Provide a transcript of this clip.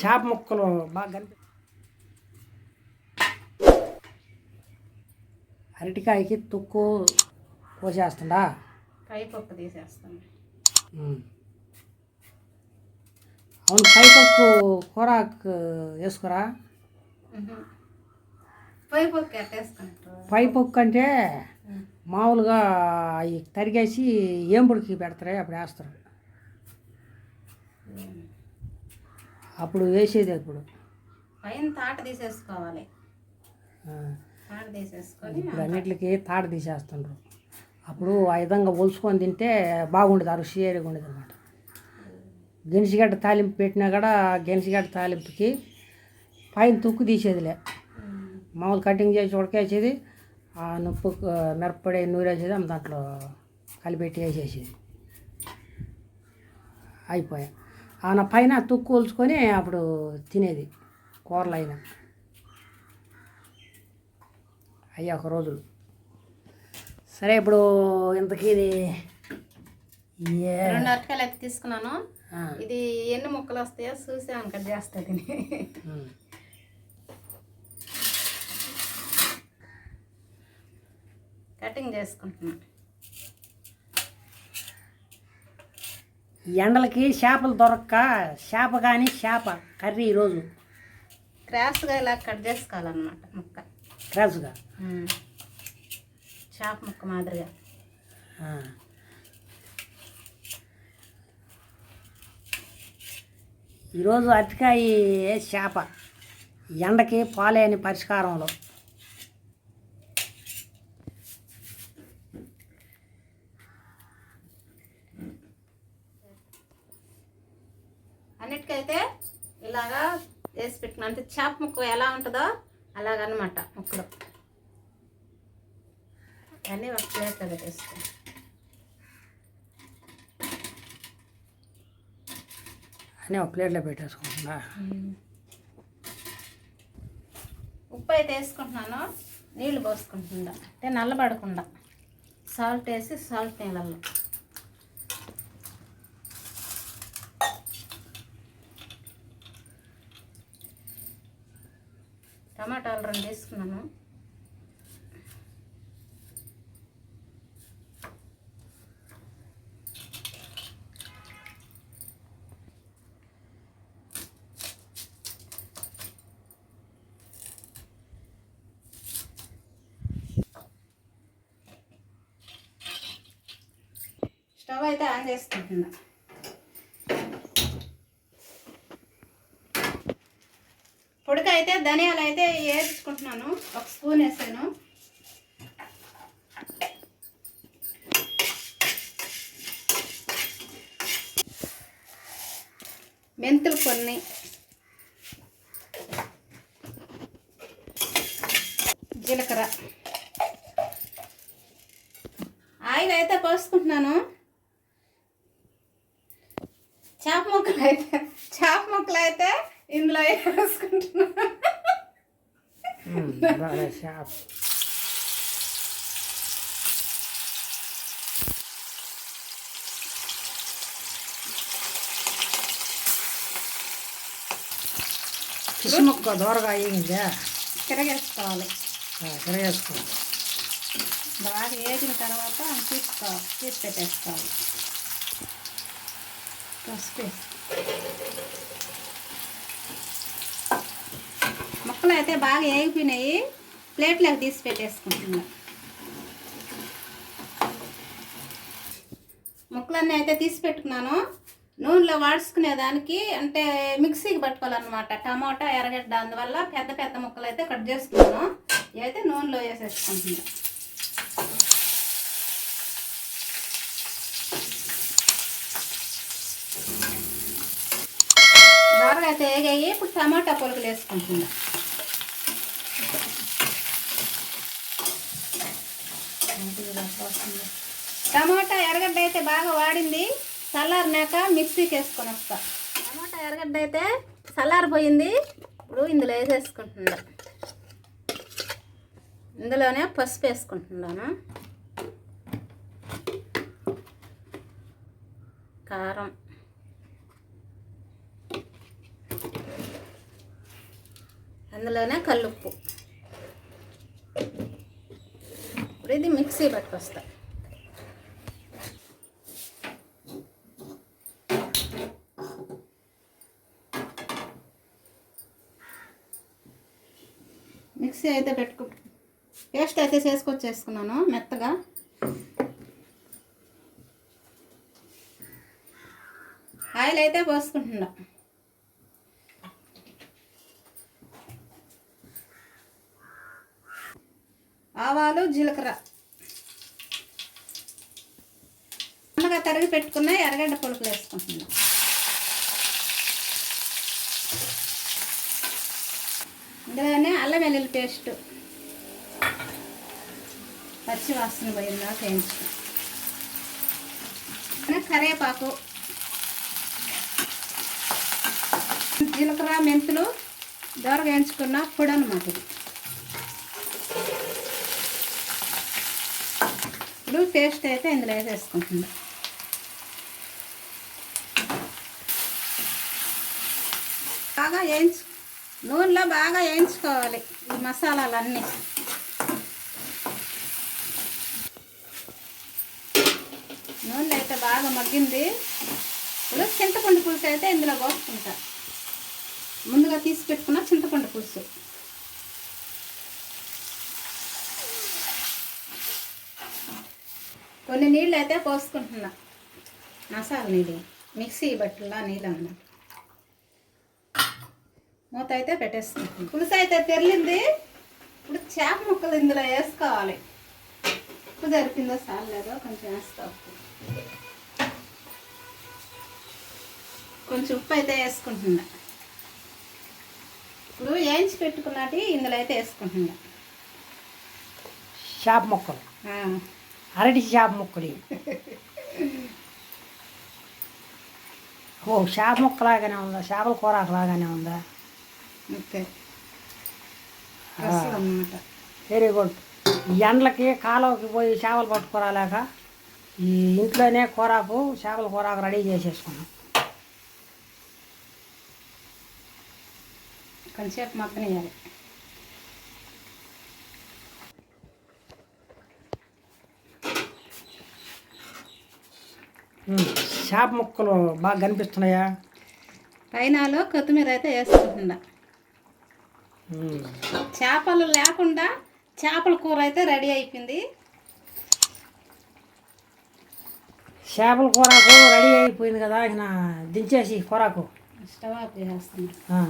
చేప ముక్కలు బాగా కనిపి అరటికాయకి తొక్కు కోసేస్తుందా? పై పప్పు తీసేస్తాను. అవును పై తొక్కు కూరకు వేసుకురా? పై పప్పు ఎట్టేసుకుంటారు? పై పొక్కు అంటే మామూలుగా అవి తరిగేసి ఏంపుడికి పెడతారే అప్పుడు వేస్తారు. అప్పుడు వేసేది అప్పుడు. పైన తాట తీసేసుకోవాలి. ఆ, తాట తీసేసుకొని ఇప్పుడు అన్నిటికి తాట తీసేస్తుండ్రు. అప్పుడు ఆ విధంగా ఒలుచుకొని తింటే బాగుండేది ఆ రుచి ఏరిగా ఉండేది అనమాట గెనిసిగడ్డ తాలింపు పెట్టినా కూడా గెనిసిగడ్డ తాలింపుకి పైన తుక్కు తీసేదిలే. మామూలు కటింగ్ చేసి ఉడకేసేది ఆ నొప్పు మిరప్పొడి నూరేసేది దాంట్లో కలిపెట్టి వేసేసేది. అయిపోయా. ఆ నా పైన తుక్కు ఒలుచుకొని అప్పుడు తినేది కూరలు అయినా అయ్యా ఒక రోజులు. సరే ఇప్పుడు ఇంతకీ ఇది రెండు అరటికాయలు అయితే తీసుకున్నాను ఇది ఎన్ని ముక్కలు వస్తాయో చూసి అంకట్ చేస్తుంది. కటింగ్ చేసుకుంటున్నాను ఎండలకి చేపలు దొరక్క చేప కానీ చేప కర్రీ ఈరోజు. క్రాస్గా ఇలా కట్ చేసుకోవాలన్నమాట ముక్క. క్రాస్గా. చేప ముక్క మాదిరిగా. ఈరోజు అరటికాయ చేప. ఎండకి పాలేని పరిష్కారంలో. అన్నిటికైతే ఇలాగా వేసి పెట్టుకున్నాను అంటే చేప ముక్క ఎలా ఉంటుందో అలాగనమాట ముక్కలు. అన్నీ ఒక ప్లేట్లో పెట్టేసుకోండి అని ఒక ప్లేట్లో పెట్టేసుకుంటున్నా. ఉప్పు అయితే వేసుకుంటున్నాను నీళ్ళు పోసుకుంటున్నా. అంటే నల్లబడకుండా. సాల్ట్ వేసి సాల్ట్ నీళ్ళల్లో. టమాటాలు రెండు తీసుకున్నాను స్టవ్ అయితే ఆన్ చేసుకుంటున్నా. ఉడక అయితే ధనియాలు అయితే వేసుకుంటున్నాను ఒక స్పూన్ వేసాను. మెంతులు కొన్ని. జీలకర్ర. ఆయిల్ అయితే పోసుకుంటున్నాను. చేప ముక్కలు అయితే చేప ఇందులో వేసుకుంటున్నాను ఉమ్, బాగా ఫిష్ ముక్క దూరగా అయ్యిందా తిరగేసుకోవాలి. తిరగేసుకో బాగా వేగిన తర్వాత తీసుకోవాలి తీసి పెట్టేసుకోవాలి. పసుపు ముక్కలు అయితే బాగా వేగిపోయినాయి ప్లేట్లోకి తీసి పెట్టేసుకుంటున్నా. ముక్కలన్నీ అయితే తీసి పెట్టుకున్నాను. నూనెలో వాడుచుకునే దానికి అంటే మిక్సీకి పట్టుకోవాలన్నమాట. టమాటా ఎర్రగడ్డ అందువల్ల పెద్ద పెద్ద ముక్కలు అయితే కట్ చేసుకున్నాను. అయితే నూనెలో వేసేసుకుంటున్నా. బాగా అయితే వేగాయి ఇప్పుడు టమాటా పొలకలు వేసుకుంటున్నాను టమాటా ఎర్రగడ్డ అయితే బాగా వాడింది. చల్లారినాక మిక్సీకి వేసుకొని వస్తా. టమాటా ఎర్రగడ్డ అయితే చల్లారిపోయింది. ఇప్పుడు ఇందులో వేసేసుకుంటున్నా. ఇందులోనే పసుపు వేసుకుంటున్నాను. కారం. అందులోనే కల్లుప్పు. ఇప్పుడు ఇది మిక్సీ పట్టుకొస్తాను మిక్సీ అయితే పెట్టుకో పేస్ట్ అయితే చేసుకొచ్చేసుకున్నాను మెత్తగా. ఆయిల్ అయితే పోసుకుంటున్నా. ఆవాలు జీలకర్ర. సన్నగా తరిగి పెట్టుకున్న ఎర్రగడ్డ పొలుకులు వేసుకుంటున్నా. ఇందులోనే అల్లం వెల్లుల్లి పేస్ట్. పచ్చి వాసన పోయిందా వేయించు కరివేపాకు జీలకర్ర మెంతులు దోరగా వేయించుకున్న పొడి అన్నమాట ఇది. ఇప్పుడు పేస్ట్ అయితే ఇందులో వేసేసుకుంటుంది బాగా వేయించు నూనెలో బాగా వేయించుకోవాలి ఈ మసాలాలన్నీ. నూనెలో అయితే బాగా మగ్గింది. ఇప్పుడు చింతపండు పులుసు అయితే ఇందులో పోసుకుంటా. ముందుగా తీసి పెట్టుకున్న చింతపండు పులుసు. కొన్ని నీళ్ళు అయితే పోసుకుంటున్నా. మసాలా నీళ్ళు మిక్సీ బట్టల నీళ్ళు అన్నమాట. మూత అయితే పెట్టేసుకుంటున్నా పులుసు అయితే తెరిలింది. ఇప్పుడు చేప ముక్కలు ఇందులో వేసుకోవాలి. ఉప్పు జరిపిందో చాలేదో కొంచెం వేస్తా ఉప్పు. కొంచెం ఉప్పు అయితే వేసుకుంటున్నా. ఇప్పుడు వేయించి పెట్టుకున్నట్టు ఇందులో అయితే వేసుకుంటున్నా. చేప ముక్కలు. అరటి చేప ముక్కలు. ఓ చేప ముక్కలాగానే ఉందా? చేపల కూరాకులాగానే ఉందా? అన్నమాట వెరీ గుడ్ ఈ ఎండలకి కాలువకి పోయి చేపలు పట్టుకోరాలేక ఈ ఇంట్లోనే కూరాకు చేపల కూరాకు రెడీ చేసేసుకున్నాం. కొంచెంసేపు మగ్గనియాలి ఉమ్, చేప ముక్కలు బాగా కనిపిస్తున్నాయా? పైనాలో కొత్తిమీర అయితే వేసుకుంటున్నా. చేపలు లేకుండా చేపల కూర అయితే రెడీ అయిపోయింది. చేపల కూరాకు రెడీ అయిపోయింది కదా ఇక దించేసి కూరాకు. Stove off చేసేస్తున్నా. ఆ.